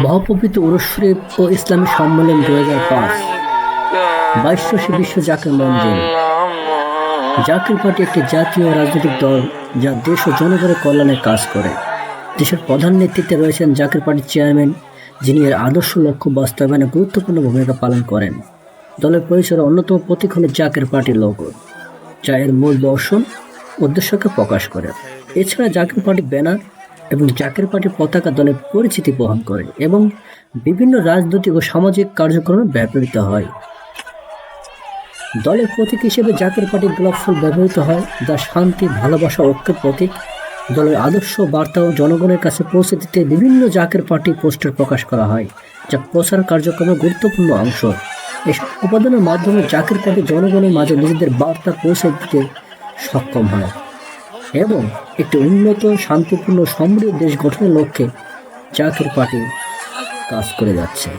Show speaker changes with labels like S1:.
S1: মহাপবিত্র উরস ও ইসলামী সম্মেলন দু হাজার পাঁচ বাইশশো বিশ্ব জাকের মঞ্জিল জাকির পার্টি একটি জাতীয় রাজনৈতিক দল যা দেশ ও জনগণের কল্যাণে কাজ করে। দেশের প্রধান নেতৃত্বে রয়েছেন জাকির পার্টির চেয়ারম্যান, যিনি এর আদর্শ লক্ষ্য বাস্তবায়নে গুরুত্বপূর্ণ ভূমিকা পালন করেন। দলের পরিচয়ের অন্যতম প্রতীক হল জাকির পার্টির লোগো যা এর মূল দর্শন উদ্দেশ্যকে প্রকাশ করে। এছাড়া জাকির পার্টি ব্যানার এবং জাকির পার্টি পতাকা দলের পরিচিতি বহন করে এবং বিভিন্ন রাজনৈতিক ও সামাজিক কার্যক্রমে ব্যবহৃত হয়। দলের প্রতীক হিসেবে জাতীয় পার্টি গোলাপ ফুল ব্যবহৃত হয়, যা শান্তি, ভালোবাসা, ঐক্যের প্রতীক। দলের আদর্শ বার্তা ও জনগণের কাছে পৌঁছে দিতে বিভিন্ন জাকের পার্টি পোস্টার প্রকাশ করা হয়, যা প্রচার কার্যক্রমের গুরুত্বপূর্ণ অংশ। এসব উপাদানের মাধ্যমে জাকের পার্টি জনগণের মাঝে নিজেদের বার্তা পৌঁছে দিতে সক্ষম হয়। এবং একটি উন্নত শান্তিপূর্ণ সমৃদ্ধ দেশ গঠনের লক্ষ্যে জাকের পার্টি কাজ করে যাচ্ছে।